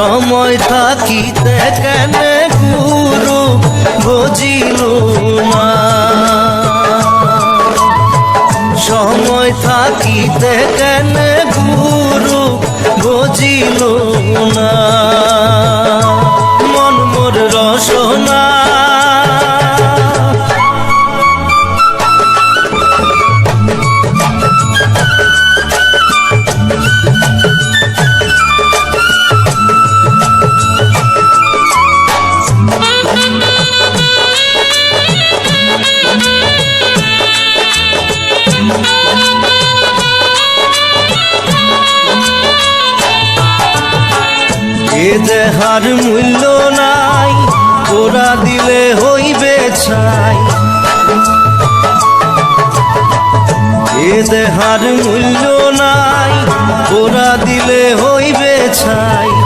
সময় থাকিতে কেন গুরু বুঝিল সময় থাকিতে কেন গুরু বুঝিল না মন মোর রসনা এ দেহার মূল্য নাই, ওরা দিলে হইবে ছাই। এ দেহার মূল্য নাই, ওরা দিলে হইবে ছাই।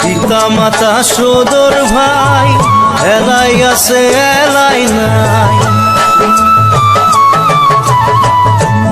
পিতা মাতা সদর ভাই এলাই আছে এলাই নাই।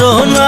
রসনা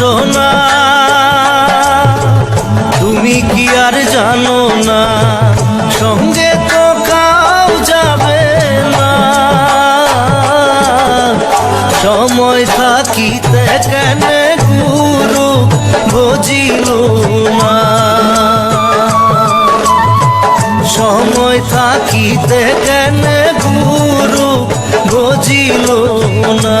রসনা তুমি কি আর জানো না, সঙ্গে তো কাউ যাবে না। সময় থাকিতে কেন গুরু বুঝিল না? সময় থাকিতে কেন গুরু বুঝিল না?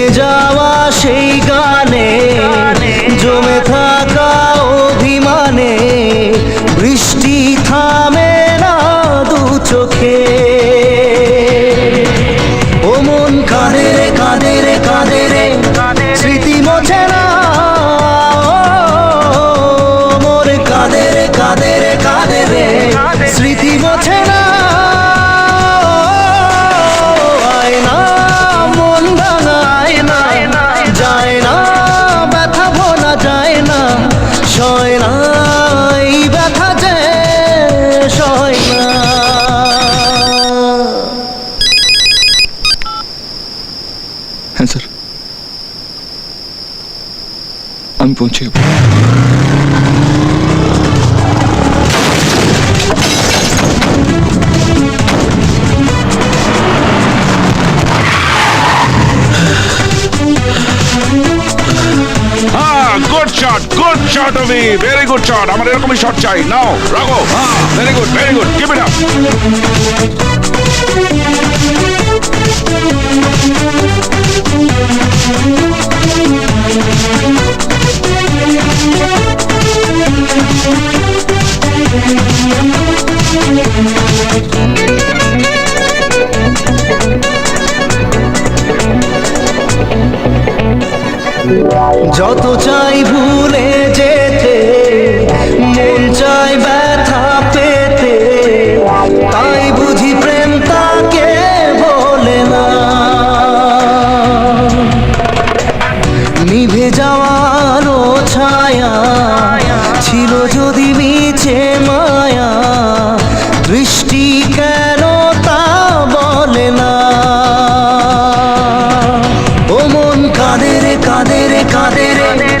সয় নাই ব্যথা যে সয় না। হ্যাঁ স্যার। আমি পৌঁছে শট অফি ভেরি গুড শট আমার এরকমই শট চাই। নাও, রাখো। Very good very good keep it up যত কাঁদে রে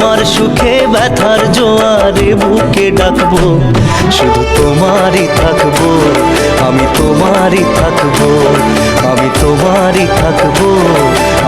তোমার সুখে ব্যথার জোয়ারে বুকে ডাকবো। শুধু তোমারই থাকব, আমি তোমারই থাকব, আমি তোমারই থাকব।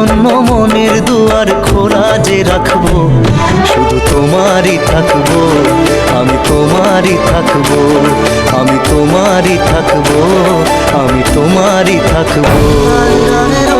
জন্ম মনের দুয়ার খোলা যে রাখব, শুধু তোমারই থাকব, আমি তোমারই থাকব, আমি তোমারই থাকব, আমি তোমারই থাকব।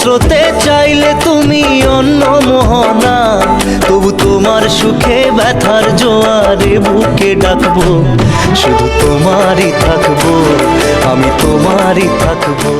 স্রোতে চাইলে তুমি অন্য মোহনা। তবু তোমার সুখে ব্যথার জোয়ারে বুকে ডাকবো। শুধু তোমারই থাকব, আমি তোমারই থাকব।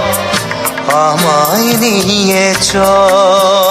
আমায় নিয়ে চল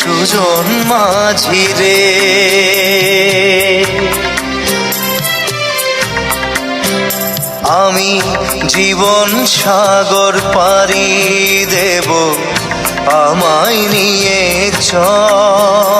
সুজন মাঝি রে। আমি জীবন সাগর পারি দেব আমায় নিয়ে চল।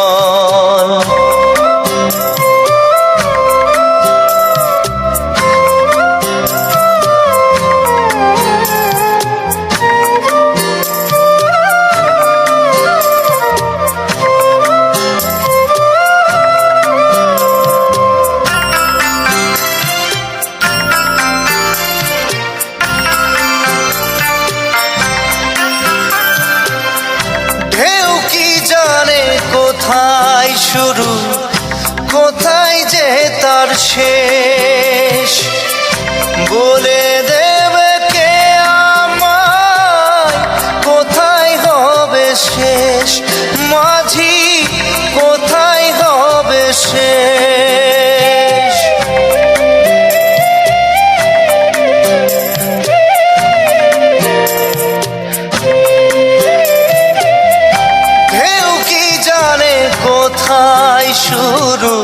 কোথায় শুরু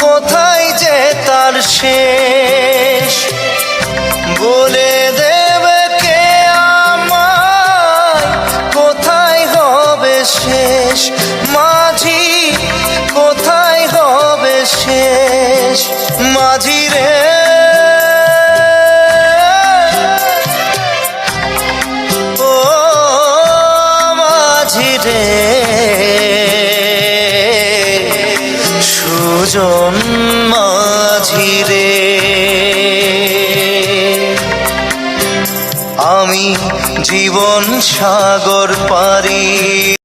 কোথায় যে তার শেষ? বলে সাগর পারি